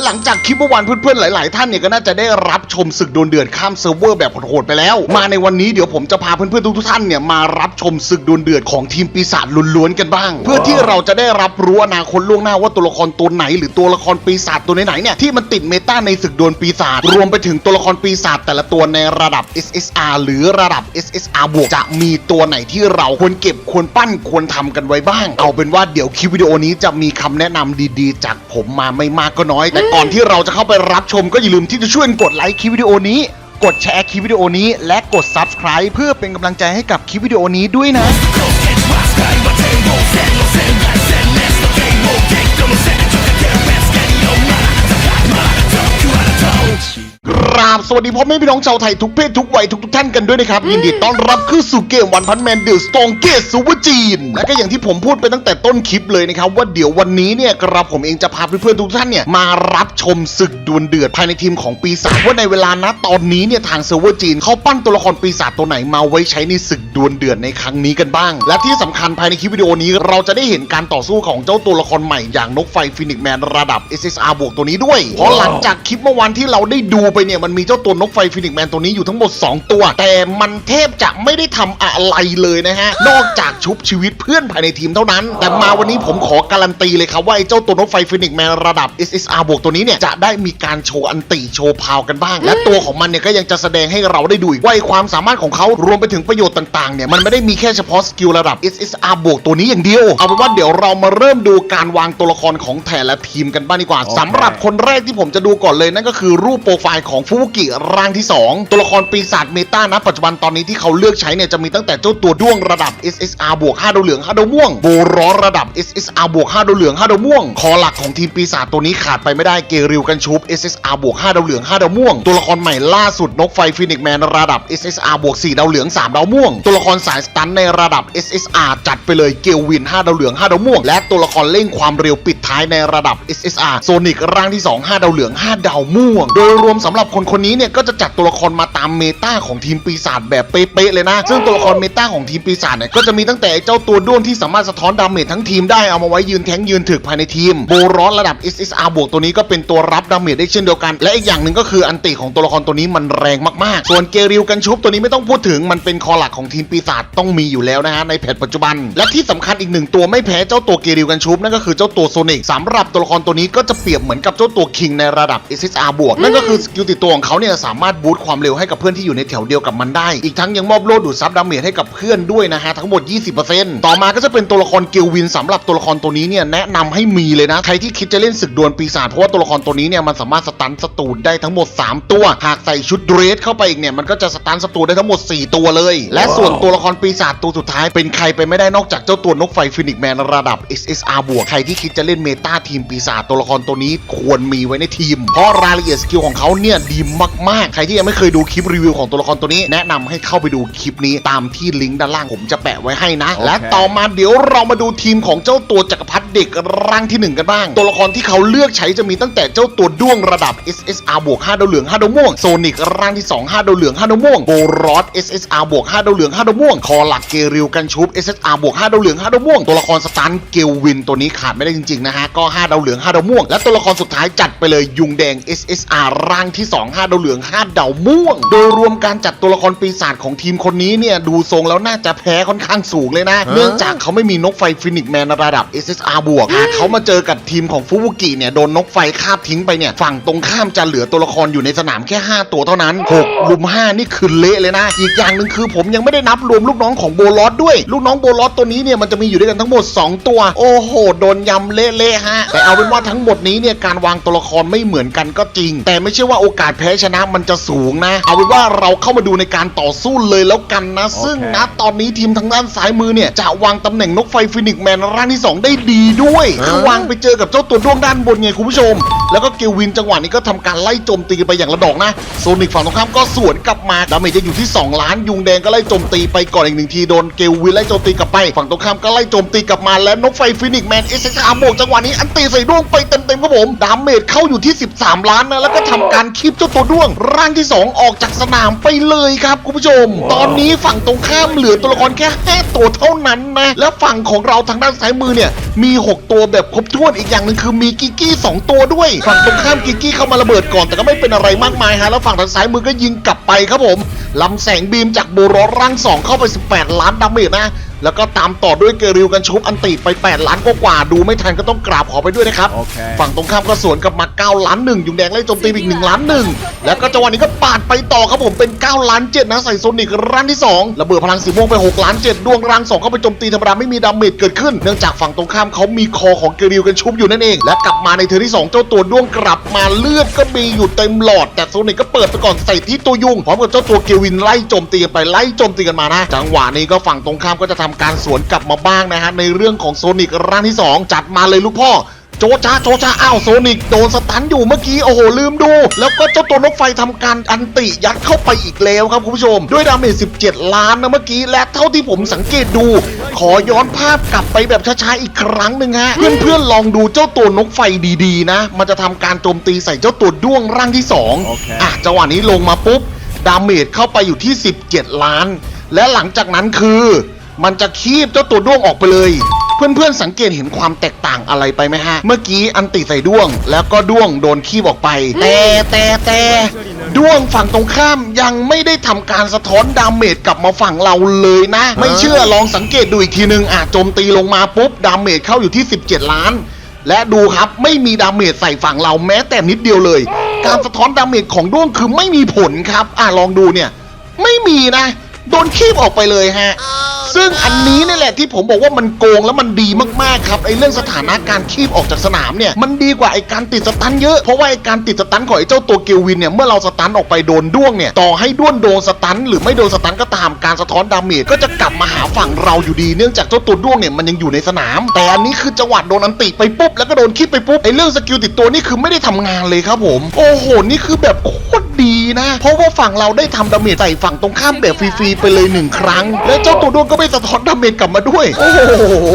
และหลังจากคลิปเมื่อวานเพื่อนๆหลาย ๆ ท่านเนี่ยก็น่าจะได้รับชมศึกดวลเดือดข้ามเซิร์ฟเวอร์แบบโหดไปแล้ว มาในวันนี้เดี๋ยวผมจะพาเพื่อนๆทุกๆท่านเนี่ยมารับชมศึกดวลเดือดของทีมปีศาจล้วนๆกันบ้าง เพื่อที่เราจะได้รับรู้อนาคตล่วงหน้าว่าตัวละครตัวไหน หรือตัวละครปีศาจตัวไหนๆเนี่ยที่มันติดเมตาในศึกดวลปีศาจรวมไปถึงตัวละครปีศาจแต่ละตัวในระดับ SSR หรือระดับ SSR บวกจะมีตัวไหนที่เราควรเก็บควรปั้นควรทำกันไว้บ้าง เอาเป็นว่าเดี๋ยวคลิปวิดีโอนี้จะมีคำแนะนำดีๆ จากผมมาไม่มากก็น้อยแต่ก่อนที่เราจะเข้าไปรับชมก็อย่าลืมที่จะช่วยกดไลค์คลิปวิดีโอนี้ กดแชร์คลิปวิดีโอนี้ และกด Subscribe เพื่อเป็นกำลังใจให้กับคลิปวิดีโอนี้ด้วยนะ ราบสวัสดีพ่อแม่พี่น้องชาวไทยทุกเพศทุกวัยทุกทุกๆท่านกันด้วยนะครับ ยินดีต้อนรับเข้าสู่เกมวันพันแมนเดอะสตองเกตซูเปอร์จีน และก็อย่างที่ผมพูดไปตั้งแต่ต้นคลิปเลยนะครับ ว่าเดี๋ยววันนี้เนี่ยกระผมเองจะพาเพื่อนๆทุกท่านเนี่ยมารับชมศึกดวลเดือดภายในทีมของปีศาจว่าในเวลานะตอนนี้เนี่ยทางเซิร์ฟเวอร์จีนเขาปั้นตัวละครปีศาจตัวไหนมาไว้ใช้ในศึกดวลเดือดในครั้งนี้กันบ้าง และที่สำคัญภายในคลิปวิดีโอนี้เราจะได้เห็นการต่อสู้ของเจ้าตัวละครใหม่อย่างนกไฟฟินิกแมนระดับ SSR บวกตัวนี้ด้วยเพราะหลังจากคลิปเมื่อวานที่เราได้ดูไปเนี่ยมันมีเจ้าตัวนกไฟฟินิกแมนตัวนี้อยู่ทั้งหมด 2 ตัว แต่มันแทบจะไม่ได้ทำอะไรเลยนะฮะ นอกจากชุบชีวิตเพื่อนภายในทีมเท่านั้น แต่มาวันนี้ผมขอการันตีเลยครับว่าไอ้เจ้าตัวนกไฟฟินิกแมนระดับ SSR บวกตัวนี้เนี่ยจะได้มีการโชว์อันติโชว์พาวกันบ้าง และตัวของมันเนี่ยก็ยังจะแสดงให้เราได้ดูอีกว่าไอ้ความสามารถของเขารวมไปถึงประโยชน์ต่างๆเนี่ยมันไม่ได้มีแค่เฉพาะสกิลระดับ SSR บวกตัวนี้อย่างเดียว เอาเป็นว่าเดี๋ยวเรามาเริ่มดูการวางตัวละครของแต่ละทีมกันบ้างดีกว่าสำหรับคนแรกที่ผมจะดูก่อนเลยนั่นก็คือรูปโปรไฟล์ของฟูกิร่างที่ 2 ตัวละครปีศาจเมตานะปัจจุบันตอนนี้ที่เขาเลือกใช้เนี่ยจะมีตั้งแต่เจ้าตัวด้วงระดับ SSR บวก5ดาวเหลือง5ดาวม่วงโบร้อนระดับ SSR บวก5ดาวเหลือง5ดาวม่วง คอหลักของทีมปีศาจตัวนี้ขาดไปไม่ได้เกริวกันชุบ SSR บวก5ดาวเหลือง5ดาวม่วง ตัวละครใหม่ล่าสุดนกไฟฟินิกแมนระดับ SSR บวก4ดาวเหลือง3ดาวม่วง ตัวละครสายสตันในระดับ SSR จัดไปเลยเกลวิน5ดาวเหลือง5ดาวม่วง และตัวละครเร่งความเร็วปิดท้ายในระดับ SSR โซนิกร่างที่ 2 5ดาวเหลือง 5 ดาวม่วง โดยรวมสำหรับคนคนนี้เนี่ยก็จะจัดตัวละครมาตามเมตาของทีมปีศาจแบบเป๊ะๆเลยนะ ซึ่งตัวละครเมตาของทีมปีศาจเนี่ยก็จะมีตั้งแต่ไอ้เจ้าตัวด้วนที่สามารถสะท้อนดาเมจทั้งทีมได้เอามาไว้ยืนแทงยืนถึกภายในทีมโบร้อนระดับ SSR บวกตัวนี้ก็เป็นตัวรับดาเมจได้เช่นเดียวกัน และอีกอย่างหนึ่งก็คืออันติของตัวละครตัวนี้มันแรงมากๆ ส่วนเกริวกันชุบตัวนี้ไม่ต้องพูดถึงมันเป็นคอหลักของทีมปีศาจต้องมีอยู่แล้วนะฮะในแพทปัจจุบัน และที่สำคัญอีกหนึ่งตัวไม่แพ้เจ้าตัวเกริวกันชุบนั่นก็คือเจ้าตัวโซนิกสำหรับตัวละครตัวนี้ก็จะเปรียบเหมือนกับเจ้าตัวคิงในระดับ SSR บวกนั่นก็คือสกิลติดตัวของเขาเนี่ยสามารถบูตความเร็วให้กับเพื่อนที่อยู่ในแถวเดียวกับมันได้ อีกทั้งยังมอบโล่ดูดซับดาเมจให้กับเพื่อนด้วยนะฮะทั้งหมด 20%ต่อมาก็จะเป็นตัวละครเกลวินสำหรับตัวละครตัวนี้เนี่ยแนะนำให้มีเลยนะใครที่คิดจะเล่นศึกดวลปีศาจเพราะว่าตัวละครตัวนี้เนี่ยมันสามารถสตันศัตรูได้ทั้งหมด 3 ตัว หากใส่ชุดเดรสเข้าไปอีกเนี่ยมันก็จะสตันศัตรูได้ทั้งหมด 4 ตัวเลย และส่วนตัวละครปีศาจตัวสุดท้ายเป็นใครไปไม่ได้นอกจากเจ้าตัวนกไฟฟินิกแมนระดับ SSR บวกใครที่คิดจะเล่นเมตาทีมปีศาจตัวละครตัวนี้ควรมีไว้ในทีม เพราะรายละเอียดสกิลของเขาเนี่ยดีมากๆ ใครที่ยังไม่เคยดูคลิปรีวิวของตัวละครตัวนี้แนะนำให้เข้าไปดูคลิปนี้ตามที่ลิงก์ด้านล่างผมจะแปะไว้ให้นะ และต่อมาเดี๋ยวเรามาดูทีมของเจ้าตัวจักรพรรดิเด็กร่างที่หนึ่งกันบ้าง ตัวละครที่เขาเลือกใช้จะมีตั้งแต่เจ้าตัวด้วงระดับ SSR บวก5ดาวเหลือง5ดาวม่วงโซนิกร่างที่ 2 5ดาวเหลือง5ดาวม่วงโบรอส SSR บวก5ดาวเหลือง5ดาวม่วงคอหลักเกริวกันชุบ SSR บวก5ดาวเหลือง5ดาวม่วงตัวละครสตันเกลวินตัวนี้ขาดไม่ได้จริงๆนะฮะก็5ดาวเหลือง5ดาวม่วงและตัวละครสุดท้ายจัดไปเลยยุงแดง SSR ร่างที่ 2 5ดาวเหลือง5ดาวม่วง โดยรวมการจัดตัวละครปีศาจของทีมคนนี้เนี่ยดูทรงแล้วน่าจะแพ้ค่อนข้างสูงเลยนะ เนื่องจากเขาไม่มีนกไฟฟินิกแมนระดับ SSR บวกหากเขามาเจอกับทีมของฟูบุกิเนี่ยโดนนกไฟคาบทิ้งไปเนี่ยฝั่งตรงข้ามจะเหลือตัวละครอยู่ในสนามแค่ 5 ตัวเท่านั้น6ลุม 5 นี่คือเละเลยนะ อีกอย่างหนึ่งคือผมยังไม่ได้นับรวมลูกน้องของโบลอสด้วย ลูกน้องโบลอสตัวนี้เนี่ยมันจะมีอยู่ด้วยกันทั้งหมด 2 ตัว โอ้โห โดนยำเละๆฮะ แต่เอาเป็นว่าทั้งหมดนี้เนี่ยการวางตัวละครไม่เหมือนกันก็จริง แต่ไม่ใช่ว่าโอกาสแพ้ชนะมันจะสูงนะ เอาเป็นว่าเราเข้ามาดูในการต่อสู้เลยแล้วกันนะ ซึ่งนะตอนนี้ทีมทางด้านซ้ายมือเนี่ยจะวางตำแหน่งนกไฟฟินิกแมนร่างที่ 2 ได้ดีด้วยคือวางไปเจอกับเจ้าตัวด้วงด้านบนไงคุณผู้ชม แล้วก็เกลวินจังหวะนี้ก็ทำการไล่โจมตีไปอย่างละดอกนะโซนิกฝั่งตรงข้ามก็สวนกลับมาดาเมจจะอยู่ที่ 2 ล้านยุงแดงก็ไล่โจมตีไปก่อนอีกหนึ่งทีโดนเกลวินไล่โจมตีกลับไป ฝั่งตรงข้ามก็ไล่โจมตีกลับมาและนกไฟฟินิกแมนเอสเอสอาร์โบกจังหวะนี้อันตีใส่ด้วงไปเต็มๆครับผมดาเมจเข้าอยู่ที่ 13 ล้านนะแล้วก็ทำการคีบเจ้าตัวด้วง ร่างที่ 2 ออกจากสนามไปเลยครับคุณผู้ชม ตอนนี้ฝั่งตรงข้ามเหลือตัวละครแค่5ตัวเท่านั้นนะและฝั่งของเราทางด้านซ้ายมือเนี่ยมี 6 ตัวแบบครบถ้วนอีกอย่างหนึ่งคือมีกิกกี้2ตัวด้วยฝั่งตรงข้ามกิกกี้เข้ามาระเบิดก่อนแต่ก็ไม่เป็นอะไรมากมายฮะแล้วฝั่งทางซ้ายมือก็ยิงกลับไปครับผมลำแสงบีมจากโบรอร่างสองเข้าไป 18 ล้านดาเมจนะ แล้วก็ตามต่อด้วยเกริวกันชุบอันติไป 8 ล้านกว่าๆดูไม่ทันก็ต้องกราบขอไปด้วยนะครับโอเคฝั่งตรงข้ามก็สวนกลับมา 9 ล้านหนึ่งยุงแดงไล่โจมตีไปอีก1ล้านหนึ่งแล้วก็จังหวะนี้ก็ปาดไปต่อครับผมเป็น 9 ล้าน7นะใส่โซนิกร่างที่2ระเบิดพลังสีม่วงไป 6 ล้าน7ดวงร่าง2เข้าไปโจมตีธรรมดาไม่มีดาเมจเกิดขึ้นเนื่องจากฝั่งตรงข้ามเขามีคอของเกริวกันชุบอยู่นั่นเอง และกลับมาในเทอร์นที่2เจ้าตัวด้วงกลับมาเลือดก็มีอยู่เต็มหลอด แต่โซนิกก็เปิดไปก่อนใส่ที่ตัวยุงพร้อมกับเจ้าตัวเกวินไล่โจมตีกันไปไล่โจมตีกันมานะจังหวะนี้ก็ฝั่งตรงข้ามก็จะทำการสวนกลับมาบ้างนะฮะในเรื่องของโซนิกร่างที่สองจัดมาเลยลูกพ่อโจจ้าโจจ้าอ้าวโซนิกโดนสตันอยู่เมื่อกี้โอ้โหลืมดู แล้วก็เจ้าตัวนกไฟทำการอันติยัดเข้าไปอีกแล้วครับคุณผู้ชม ด้วยดาเมจ17 ล้านนะเมื่อกี้และเท่าที่ผมสังเกตดู ขอย้อนภาพกลับไปแบบช้าๆอีกครั้งหนึ่งฮะ เพื่อนๆลองดูเจ้าตัวนกไฟดีๆนะ มันจะทำการโจมตีใส่เจ้าตัวด้วงร่างที่สองโอเคอะจังหวะนี้ลงมาปุ๊บดาเมจเข้าไปอยู่ที่ 17 ล้าน และหลังจากนั้นคือ มันจะคีบเจ้าตัวด้วงออกไปเลย เพื่อนๆสังเกตเห็นความแตกต่างอะไรไปไหมฮะ เมื่อกี้อันติใส่ด้วง แล้วก็ด้วงโดนคีบออกไป แต่แต่แต่ด้วงฝั่งตรงข้ามยังไม่ได้ทำการสะท้อนดาเมจกลับมาฝั่งเราเลยนะ ไม่เชื่อลองสังเกตดูอีกทีนึงอะโจมตีลงมาปุ๊บดาเมจเข้าอยู่ที่ 17 ล้าน และดูครับไม่มีดาเมจใส่ฝั่งเราแม้แต่นิดเดียวเลย การสะท้อนดาเมจของด้วงคือไม่มีผลครับ อะลองดูเนี่ย ไม่มีนะ โดนคีบออกไปเลยฮะ ซึ่งอันนี้นี่แหละที่ผมบอกว่ามันโกงแล้วมันดีมากๆครับไอ้เรื่องสถานะการคีบออกจากสนามเนี่ยมันดีกว่าไอ้การติดสตันเยอะเพราะว่าไอ้การติดสตันของไอ้เจ้าตัวเกลวินเนี่ยเมื่อเราสตันออกไปโดนด้วงเนี่ยต่อให้ด้วนโดนสตันหรือไม่โดนสตันก็ตามการสะท้อนดาเมจก็จะกลับมาหาฝั่งเราอยู่ดีเนื่องจากเจ้าตัวด้วงเนี่ยมันยังอยู่ในสนาม แต่อันนี้คือจังหวะโดนอันติไปปุ๊บแล้วก็โดนคีบไปปุ๊บไอ้เรื่องสกิลติดตัวนี่คือไม่ได้ทำงานเลยครับผม โอ้โหนี่คือแบบโคตรดี นะ เพราะว่าฝั่งเราได้ทำดาเมจใส่ฝั่งตรงข้ามแบบฟรีๆไปเลยหนึ่งครั้ง และเจ้าตัวด้วงก็ไม่สะท้อนดาเมจกลับมาด้วย โอ้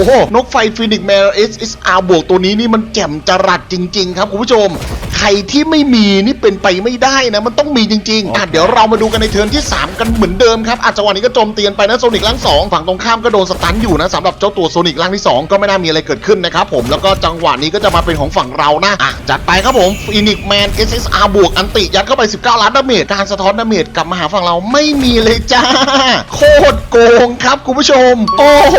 โห นกไฟฟินิกแมรเอสเอสอาร์บวกตัวนี้นี่มันแจ่มจรัสจริง ๆ ครับคุณผู้ชม ใครที่ไม่มีนี่เป็นไปไม่ได้นะ มันต้องมีจริงๆอะเดี๋ยวเรามาดูกันในเทิร์นที่ 3 กันเหมือนเดิมครับอาจจะวันนี้ก็โจมเตียนไปนะโซนิกล่างสองฝั่งตรงข้ามก็โดนสตันอยู่นะสำหรับเจ้าตัวโซนิกล่างที่สองก็ไม่น่ามีอะไรเกิดขึ้นนะครับผมแล้วก็จังหวะนี้ก็จะมาเป็นของฝั่งเรานะอะจัดไปครับผมฟินิกแมน SSR บวกอันติยัดเข้าไป 19 ล้านดาเมจการสะท้อนดาเมจกลับมาหาฝั่งเราไม่มีเลยจ้า โคตรโกงครับคุณผู้ชม โอ้โห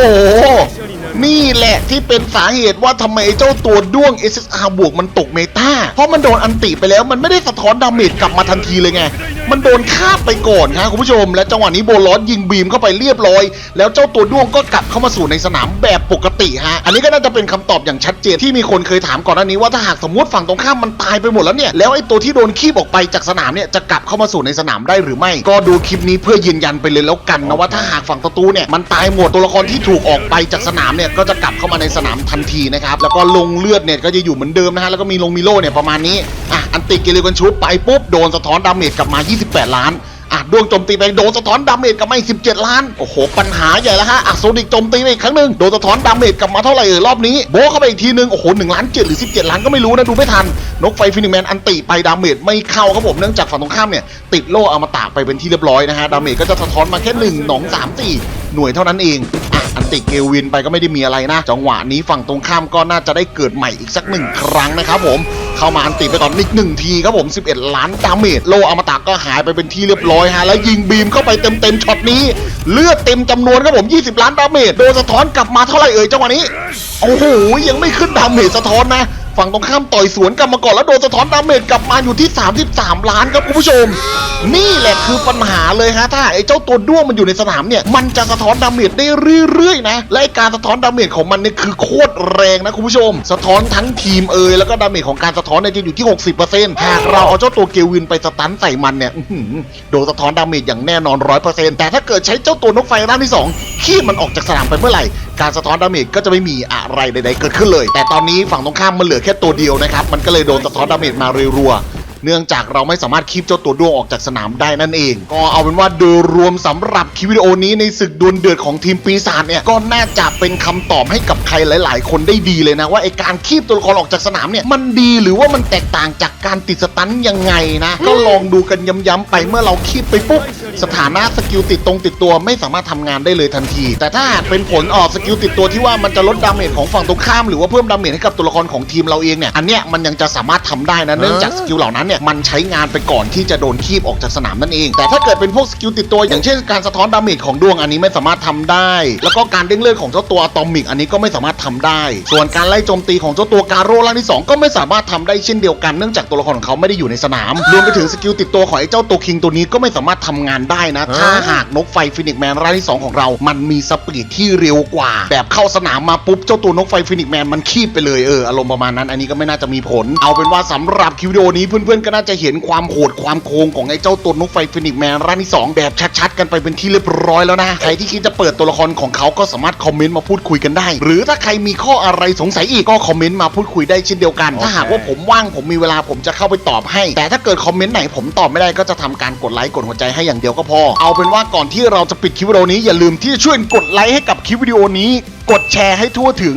นี่แหละที่เป็นสาเหตุว่าทำไมเจ้าตัวด้วง SSR บวกมันตกเมตาเพราะมันโดนอันติไปแล้วมันไม่ได้สะท้อนดาเมจกลับมาทันทีเลยไงมันโดนคาบไปก่อนครับคุณผู้ชม และจังหวะนี้โบลอสยิงบีมเข้าไปเรียบร้อย แล้วเจ้าตัวด้วงก็กลับเข้ามาสู่ในสนามแบบปกติฮะอันนี้ก็น่าจะเป็นคำตอบอย่างชัดเจนที่มีคนเคยถามก่อนหน้านี้ว่าถ้าหากสมมติฝั่งตรงข้ามมันตายไปหมดแล้วเนี่ยแล้วไอ้ตัวที่โดนคีบออกไปจากสนามเนี่ยจะกลับเข้ามาสู่ในสนามได้หรือไม่ ก็ดูคลิปนี้เพื่อยืนยันไปเลยแล้วกันนะว่าถ้าหากฝั่งศัตรูเนี่ยมันตายหมดตัวละครที่ถูกออกไปจากสนามเนี่ยก็จะกลับเข้ามาในสนามทันทีนะครับแล้วก็ลงเลือดเนี่ยก็จะอยู่เหมือนเดิมนะฮะแล้วก็มีลงมีโลเนี่ยประมาณนี้อะอันติกิริกันชุบไปปุ๊บโดนสะท้อนดาเมจกลับมา 28 ล้านอะดวงโจมตีไปโดนสะท้อนดาเมจกลับมาอีก17 ล้าน โอ้โห ปัญหาใหญ่แล้วฮะอะโซนิกโจมตีไปอีกครั้งหนึ่งโดนสะท้อนดาเมจกลับมาเท่าไหร่เอ่ยรอบนี้โบเข้าไปอีกทีนึง โอ้โห1ล้าน7หรือ 17 ล้านก็ไม่รู้นะ ดูไม่ทัน นกไฟฟินิแมนอันติไปดาเมจไม่เข้าครับผม เนื่องจากฝั่งตรงข้ามเนี่ย ติดโล่อมตะไปเป็นที่เรียบร้อยนะฮะ ดาเมจก็จะสะท้อนมาแค่1 2 3 4หน่วยเท่านั้นเอง อะอันติเกลวินไปก็ไม่ได้มีอะไรนะ จังหวะนี้ฝั่งตรงข้ามก็น่าจะได้เกิดใหม่อีกสักหนึ่งครั้งนะครับผมเข้ามาอันติไปก่อนอีกหนึ่งทีครับผม 11 ล้านดาเมจโลอมตะก็หายไปเป็นที่เรียบร้อยฮะแล้วยิงบีมเข้าไปเต็มๆช็อตนี้ เลือดเต็มจำนวนครับผม 20 ล้านดาเมจโดนสะท้อนกลับมาเท่าไหร่เอ่ยจังหวะนี้โอ้โหยังไม่ขึ้นดาเมจสะท้อนนะ ฝั่งตรงข้ามต่อยสวนกลับมาก่อนแล้วโดนสะท้อนดาเมจกลับมาอยู่ที่ 33 ล้านครับคุณผู้ชม นี่แหละคือปัญหาเลยฮะถ้าไอ้เจ้าตัวด้วงมันอยู่ในสนามเนี่ยมันจะสะท้อนดาเมจได้เรื่อยๆนะและการสะท้อนดาเมจของมันเนี่ยคือโคตรแรงนะคุณผู้ชม สะท้อนทั้งทีมเอยแล้วก็ดาเมจของการสะท้อนเนี่ยจะอยู่ที่ 60%หากเราเอาเจ้าตัวเกลวินไปสตันใส่มันเนี่ยโดนสะท้อนดาเมจอย่างแน่นอน 100%แต่ถ้าเกิดใช้เจ้าตัวนกไฟร่างที่สองขี้มันออกจากสนามไปเมื่อไหร่ การสะท้อนดาเมจก็จะไม่มีอะไรใดๆเกิดขึ้นเลย แต่ตอนนี้ฝั่งตรงข้ามมันเหลือแค่ตัวเดียวนะครับ มันก็เลยโดนสะท้อนดาเมจมารัวๆเนื่องจากเราไม่สามารถคีบเจ้าตัวด้วงออกจากสนามได้นั่นเอง ก็เอาเป็นว่าโดยรวมสำหรับคลิปวิดีโอนี้ในศึกดวลเดือดของทีมปีศาจเนี่ยก็น่าจะเป็นคำตอบให้กับใครหลาย ๆ คนได้ดีเลยนะว่าไอการคีบตัวละครออกจากสนามเนี่ยมันดีหรือว่ามันแตกต่างจากการติดสตันยังไงนะก็ลองดูกันย้ำๆไปเมื่อเราคีบไปปุ๊บ สถานะสกิลติดตรงติดตัวไม่สามารถทำงานได้เลยทันที แต่ถ้าหากเป็นผลออกสกิลติดตัวที่ว่ามันจะลดดาเมจของฝั่งตรงข้ามหรือว่าเพิ่มดาเมจให้กับตัวละครของทีมเราเองเนี่ยอันเนี้ยมันยังจะสามารถทำได้นะเนื่องจากสกิลเหล่านั้นเนี่ยมันใช้งานไปก่อนที่จะโดนคีบออกจากสนามนั่นเอง แต่ถ้าเกิดเป็นพวกสกิลติดตัวอย่างเช่นการสะท้อนดาเมจของดวงอันนี้ไม่สามารถทำได้ แล้วก็การเด้งเลือดของเจ้าตัวอะตอมิกอันนี้ก็ไม่สามารถทำได้ ส่วนการไล่โจมตีของเจ้าตัวการโร่ร่างที่สองก็ไม่สามารถทำได้เช่นเดียวกันเนื่องจากตัวละครของเขาไม่ได้อยู่ในสนามรวมไปถึงสกิลติดตัวของไอ้เจ้าตัวคิงตัวนี้ก็ไม่สามารถทำงานได้นะ ถ้าหากนกไฟฟินิกแมนร่างที่สองของเรา มันมีสปีดที่เร็วกว่า แบบเข้าสนามมาปุ๊บ เจ้าตัวนกไฟฟินิกแมนมันคีบไปเลยเอออารมณ์ประมาณนั้น อันนี้ก็ไม่น่าจะมีผล เอาเป็นว่าสำหรับคลิปวิดีโอนี้เพื่อนๆก็น่าจะเห็นความโหดความโกงของไอ้เจ้าตัวนกไฟฟินิกแมนร่างที่สองแบบชัดๆ กันไปเป็นที่เรียบร้อยแล้วนะใครที่คิดจะเปิดตัวละครของเขาก็สามารถคอมเมนต์มาพูดคุยกันได้ หรือถ้าใครมีข้ออะไรสงสัยอีกก็คอมเมนต์มาพูดคุยได้เช่นเดียวกัน ถ้าหากว่าผมว่างผมมีเวลาผมจะเข้าไปตอบให้ แต่ถ้าเกิดคอมเมนต์ไหนผมตอบไม่ได้ก็จะทำการกดไลค์กดหัวใจให้อย่างเดียวก็พอ เอาเป็นว่าก่อนที่เราจะปิดคลิปวิดีโอนี้อย่าลืมที่จะช่วยกดไลค์ให้กับคลิปวิดีโอนี้ กดแชร์ให้ทั่วถึง